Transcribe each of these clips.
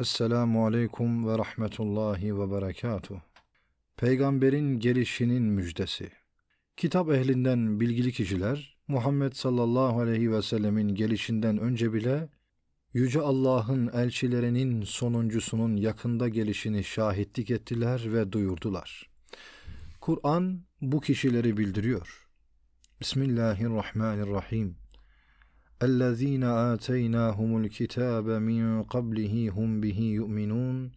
Esselamu aleyküm ve rahmetullahi ve berekatuh. Peygamberin gelişinin müjdesi. Kitap ehlinden bilgili kişiler, Muhammed sallallahu aleyhi ve sellemin gelişinden önce bile, Yüce Allah'ın elçilerinin sonuncusunun yakında gelişini şahitlik ettiler ve duyurdular. Kur'an bu kişileri bildiriyor. Bismillahirrahmanirrahim. اَلَّذ۪ينَ آتَيْنَاهُمُ الْكِتَابَ مِنْ قَبْلِهِ هُمْ بِهِ يُؤْمِنُونَ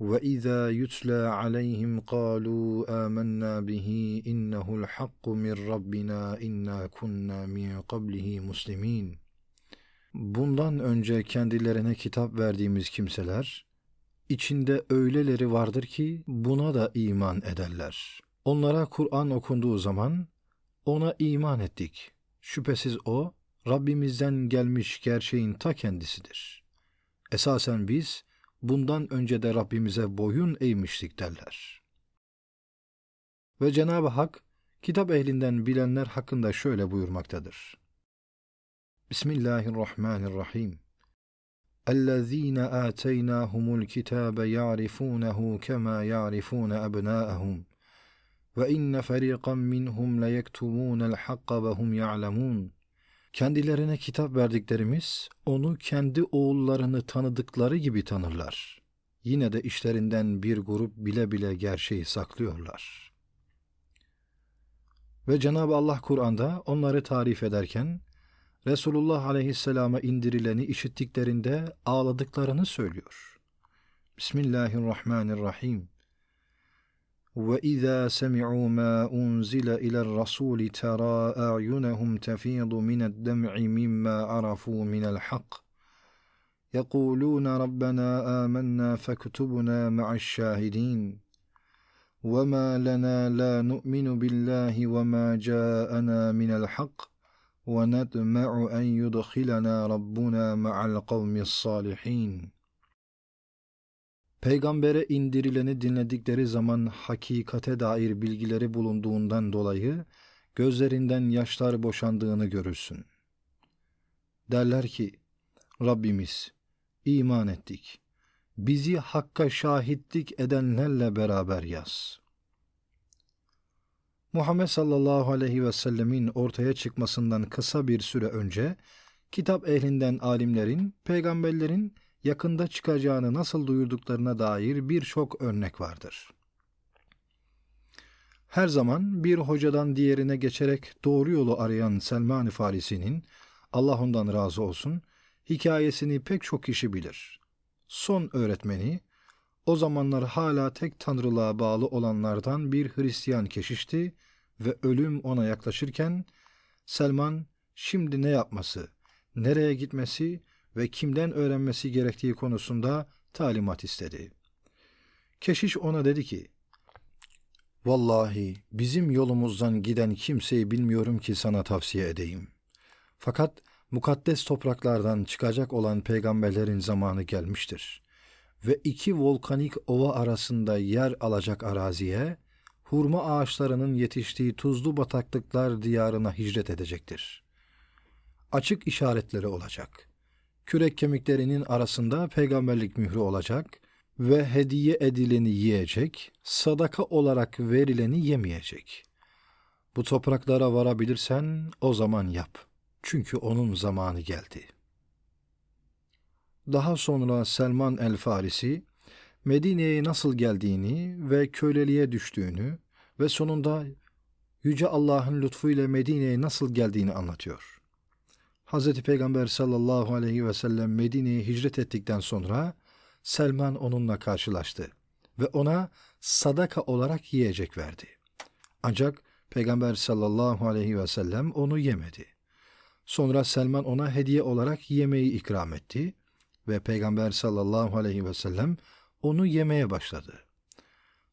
وَإِذَا يُتْلَى عَلَيْهِمْ قَالُوا آمَنَّا بِهِ إِنَّهُ الْحَقُّ مِنْ رَبِّنَا إِنَّا كُنَّا مِنْ قَبْلِهِ مُسْلِمِينَ Bundan önce kendilerine kitap verdiğimiz kimseler, içinde öyleleri vardır ki buna da iman ederler. Onlara Kur'an okunduğu zaman, ona iman ettik. Şüphesiz o, Rabbimizden gelmiş gerçeğin ta kendisidir. Esasen biz bundan önce de Rabbimize boyun eğmiştik derler. Ve Cenab-ı Hak kitap ehlinden bilenler hakkında şöyle buyurmaktadır. Bismillahirrahmanirrahim. اَلَّذ۪ينَ آتَيْنَاهُمُ الْكِتَابَ يَعْرِفُونَهُ كَمَا يَعْرِفُونَ أَبْنَاءَهُمْ وَاِنَّ فَرِيقًا مِّنْهُمْ لَيَكْتُمُونَ الْحَقَّ وَهُمْ يَعْلَمُونَ Kendilerine kitap verdiklerimiz onu kendi oğullarını tanıdıkları gibi tanırlar. Yine de işlerinden bir grup bile bile gerçeği saklıyorlar. Ve Cenab-ı Allah Kur'an'da onları tarif ederken Resulullah aleyhisselama indirileni işittiklerinde ağladıklarını söylüyor. Bismillahirrahmanirrahim. وَإِذَا سَمِعُوا مَا أُنْزِلَ إِلَى الرَّسُولِ تَرَى أَعْيُنَهُمْ تَفِيضُ مِنَ الدَّمْعِ مِمَّا عَرَفُوا مِنَ الْحَقِّ يَقُولُونَ رَبَّنَا آمَنَّا فَاكْتُبْنَا مَعَ الشَّاهِدِينَ وَمَا لَنَا لَا نُؤْمِنُ بِاللَّهِ وَمَا جَاءَنَا مِنَ الْحَقِّ وَنَطْمَعُ أَنْ يُدْخِلَنَا رَبُّنَا مَعَ الْقَوْمِ الصَّالِحِينَ Peygambere indirileni dinledikleri zaman hakikate dair bilgileri bulunduğundan dolayı gözlerinden yaşlar boşandığını görürsün. Derler ki, Rabbimiz, iman ettik. Bizi hakka şahitlik edenlerle beraber yaz. Muhammed sallallahu aleyhi ve sellemin ortaya çıkmasından kısa bir süre önce, kitap ehlinden alimlerin, peygamberlerin yakında çıkacağını nasıl duyurduklarına dair birçok örnek vardır. Her zaman bir hocadan diğerine geçerek doğru yolu arayan Selman-ı Farisi'nin, Allah ondan razı olsun, hikayesini pek çok kişi bilir. Son öğretmeni, o zamanlar hala tek tanrılığa bağlı olanlardan bir Hristiyan keşişti ve ölüm ona yaklaşırken, Selman şimdi ne yapması, nereye gitmesi ve kimden öğrenmesi gerektiği konusunda talimat istedi. Keşiş ona dedi ki, Vallahi bizim yolumuzdan giden kimseyi bilmiyorum ki sana tavsiye edeyim. Fakat mukaddes topraklardan çıkacak olan peygamberlerin zamanı gelmiştir. Ve iki volkanik ova arasında yer alacak araziye, hurma ağaçlarının yetiştiği tuzlu bataklıklar diyarına hicret edecektir. Açık işaretleri olacak.'' Kürek kemiklerinin arasında peygamberlik mührü olacak ve hediye edileni yiyecek, sadaka olarak verileni yemeyecek. Bu topraklara varabilirsen o zaman yap. Çünkü onun zamanı geldi. Daha sonra Selman el-Farisi, Medine'ye nasıl geldiğini ve köleliğe düştüğünü ve sonunda Yüce Allah'ın lütfuyla Medine'ye nasıl geldiğini anlatıyor. Hz. Peygamber sallallahu aleyhi ve sellem Medine'ye hicret ettikten sonra Selman onunla karşılaştı ve ona sadaka olarak yiyecek verdi. Ancak Peygamber sallallahu aleyhi ve sellem onu yemedi. Sonra Selman ona hediye olarak yemeği ikram etti ve Peygamber sallallahu aleyhi ve sellem onu yemeye başladı.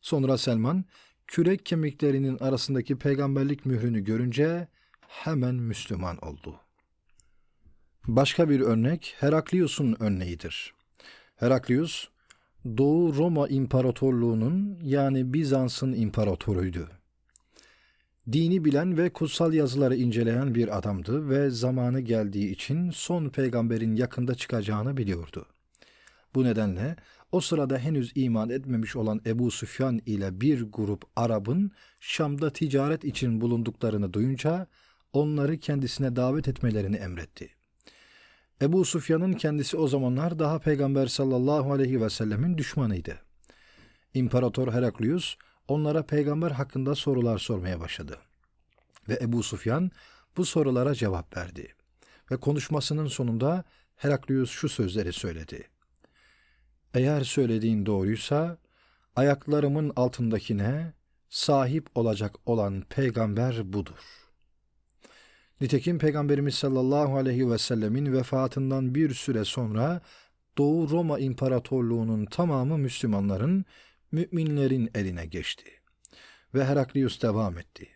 Sonra Selman kürek kemiklerinin arasındaki peygamberlik mührünü görünce hemen Müslüman oldu.'' Başka bir örnek Heraklius'un örneğidir. Heraklius, Doğu Roma İmparatorluğu'nun yani Bizans'ın imparatoruydu. Dini bilen ve kutsal yazıları inceleyen bir adamdı ve zamanı geldiği için son peygamberin yakında çıkacağını biliyordu. Bu nedenle o sırada henüz iman etmemiş olan Ebu Süfyan ile bir grup Arap'ın Şam'da ticaret için bulunduklarını duyunca onları kendisine davet etmelerini emretti. Ebu Sufyan'ın kendisi o zamanlar daha Peygamber sallallahu aleyhi ve sellemin düşmanıydı. İmparator Heraklius onlara peygamber hakkında sorular sormaya başladı. Ve Ebu Sufyan bu sorulara cevap verdi. Ve konuşmasının sonunda Heraklius şu sözleri söyledi. Eğer söylediğin doğruysa ayaklarımın altındakine sahip olacak olan peygamber budur. Nitekim Peygamberimiz sallallahu aleyhi ve sellemin vefatından bir süre sonra Doğu Roma İmparatorluğu'nun tamamı Müslümanların, müminlerin eline geçti. Ve Heraklius devam etti.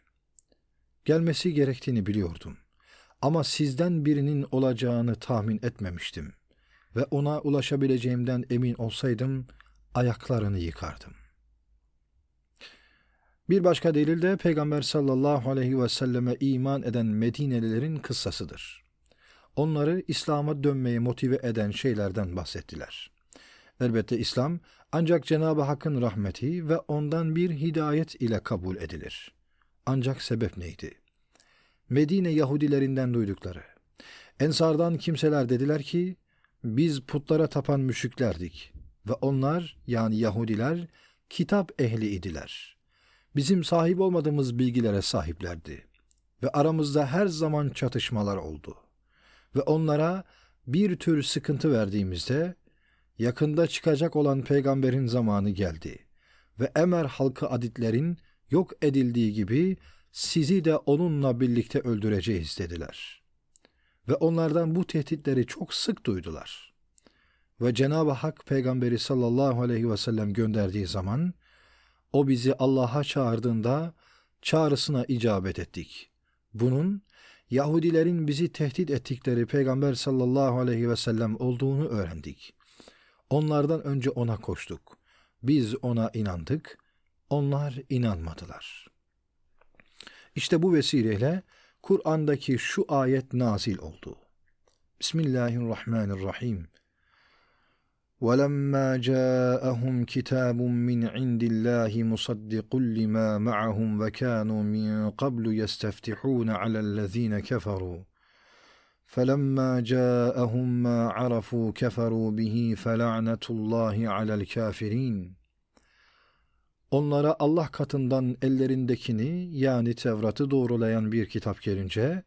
Gelmesi gerektiğini biliyordum. Ama sizden birinin olacağını tahmin etmemiştim. Ve ona ulaşabileceğimden emin olsaydım, ayaklarını yıkardım. Bir başka delil de Peygamber sallallahu aleyhi ve selleme iman eden Medinelilerin kıssasıdır. Onları İslam'a dönmeye motive eden şeylerden bahsettiler. Elbette İslam ancak Cenab-ı Hakk'ın rahmeti ve ondan bir hidayet ile kabul edilir. Ancak sebep neydi? Medine Yahudilerinden duydukları. Ensardan kimseler dediler ki, biz putlara tapan müşriklerdik ve onlar yani Yahudiler kitap ehli idiler. Bizim sahip olmadığımız bilgilere sahiplerdi ve aramızda her zaman çatışmalar oldu. Ve onlara bir tür sıkıntı verdiğimizde yakında çıkacak olan peygamberin zamanı geldi ve Emer halkı aditlerin yok edildiği gibi sizi de onunla birlikte öldüreceğiz dediler. Ve onlardan bu tehditleri çok sık duydular. Ve Cenab-ı Hak peygamberi sallallahu aleyhi ve sellem gönderdiği zaman o bizi Allah'a çağırdığında çağrısına icabet ettik. Bunun Yahudilerin bizi tehdit ettikleri Peygamber sallallahu aleyhi ve sellem olduğunu öğrendik. Onlardan önce ona koştuk. Biz ona inandık, onlar inanmadılar. İşte bu vesileyle Kur'an'daki şu ayet nazil oldu. Bismillahirrahmanirrahim. ولما جاءهم كتاب من عند الله مصدق لما معهم وكانوا من قبل يستفتحون على الذين كفروا فلما جاءهم ما عرفوا كفروا به فلعنة الله على الكافرين Onlara Allah katından ellerindekini yani Tevrat'ı doğrulayan bir kitap gelince,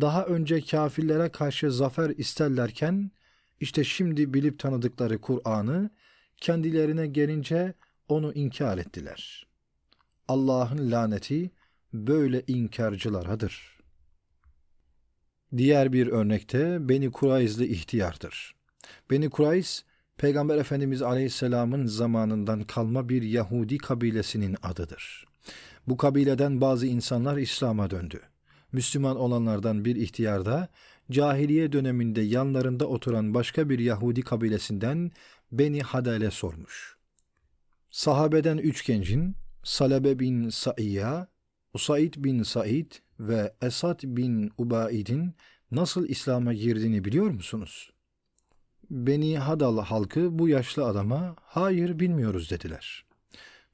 daha önce kafirlere karşı zafer isterlerken, işte şimdi bilip tanıdıkları Kur'an'ı kendilerine gelince onu inkar ettiler. Allah'ın laneti böyle inkarcılaradır. Diğer bir örnekte Beni Kurayzlı ihtiyardır. Beni Kurayz, Peygamber Efendimiz Aleyhisselam'ın zamanından kalma bir Yahudi kabilesinin adıdır. Bu kabileden bazı insanlar İslam'a döndü. Müslüman olanlardan bir ihtiyar da cahiliye döneminde yanlarında oturan başka bir Yahudi kabilesinden Beni Hadale sormuş. Sahabeden üç gencin Salabe bin Sa'iyya, Usaid bin Said ve Esad bin Ubaid'in nasıl İslam'a girdiğini biliyor musunuz? Beni Hadal halkı bu yaşlı adama hayır bilmiyoruz dediler.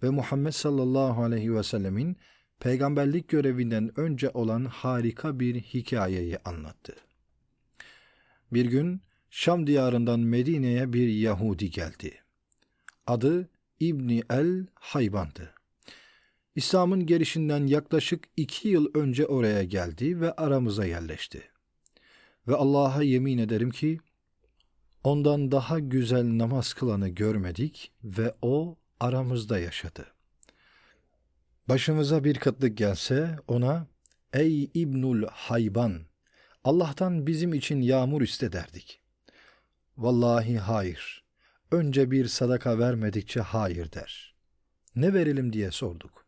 Ve Muhammed sallallahu aleyhi ve sellemin peygamberlik görevinden önce olan harika bir hikayeyi anlattı. Bir gün Şam diyarından Medine'ye bir Yahudi geldi. Adı İbni el Hayban'dı. İslam'ın gelişinden yaklaşık iki yıl önce oraya geldi ve aramıza yerleşti. Ve Allah'a yemin ederim ki, ondan daha güzel namaz kılanı görmedik ve o aramızda yaşadı. Başımıza bir kıtlık gelse ona, ey İbnül Hayban, Allah'tan bizim için yağmur iste derdik. Vallahi hayır, önce bir sadaka vermedikçe hayır der. Ne verelim diye sorduk.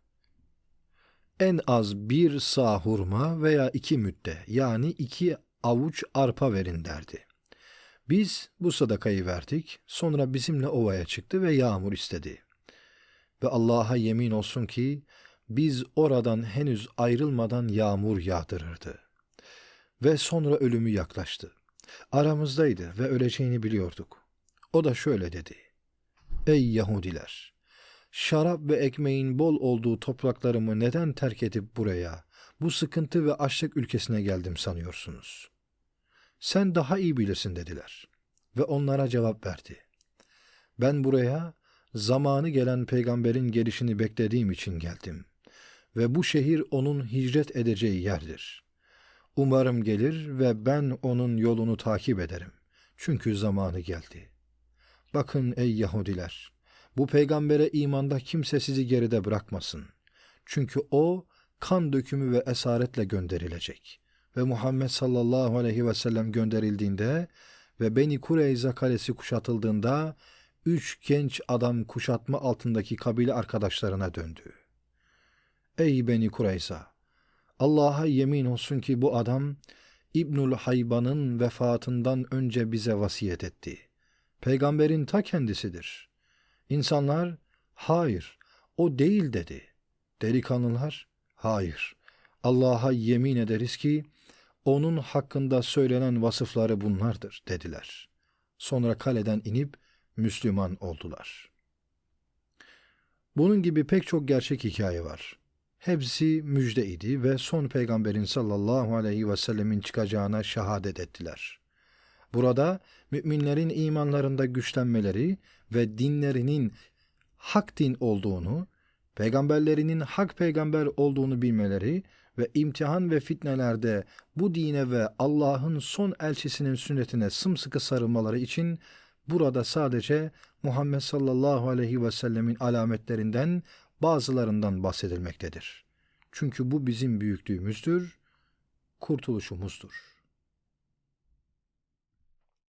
En az bir sağ hurma veya iki müdde yani iki avuç arpa verin derdi. Biz bu sadakayı verdik, sonra bizimle ovaya çıktı ve yağmur istedi. Ve Allah'a yemin olsun ki biz oradan henüz ayrılmadan yağmur yağdırırdı. Ve sonra ölümü yaklaştı. Aramızdaydı ve öleceğini biliyorduk. O da şöyle dedi. Ey Yahudiler! Şarap ve ekmeğin bol olduğu topraklarımı neden terk edip buraya, bu sıkıntı ve açlık ülkesine geldim sanıyorsunuz? Sen daha iyi bilirsin dediler. Ve onlara cevap verdi. Ben buraya zamanı gelen peygamberin gelişini beklediğim için geldim. Ve bu şehir onun hicret edeceği yerdir. Umarım gelir ve ben onun yolunu takip ederim. Çünkü zamanı geldi. Bakın ey Yahudiler! Bu peygambere imanda kimse sizi geride bırakmasın. Çünkü o kan dökümü ve esaretle gönderilecek. Ve Muhammed sallallahu aleyhi ve sellem gönderildiğinde ve Beni Kureyza kalesi kuşatıldığında üç genç adam kuşatma altındaki kabile arkadaşlarına döndü. Ey Beni Kureyza! Allah'a yemin olsun ki bu adam İbnül Hayban'ın vefatından önce bize vasiyet etti. Peygamberin ta kendisidir. İnsanlar, hayır, o değil dedi. Delikanlılar, hayır. Allah'a yemin ederiz ki, onun hakkında söylenen vasıfları bunlardır dediler. Sonra kaleden inip Müslüman oldular. Bunun gibi pek çok gerçek hikaye var. Hepsi müjde idi ve son peygamberin sallallahu aleyhi ve sellemin çıkacağına şehadet ettiler. Burada müminlerin imanlarında güçlenmeleri ve dinlerinin hak din olduğunu, peygamberlerinin hak peygamber olduğunu bilmeleri ve imtihan ve fitnelerde bu dine ve Allah'ın son elçisinin sünnetine sımsıkı sarılmaları için burada sadece Muhammed sallallahu aleyhi ve sellemin alametlerinden bazılarından bahsedilmektedir. Çünkü bu bizim büyüklüğümüzdür, kurtuluşumuzdur.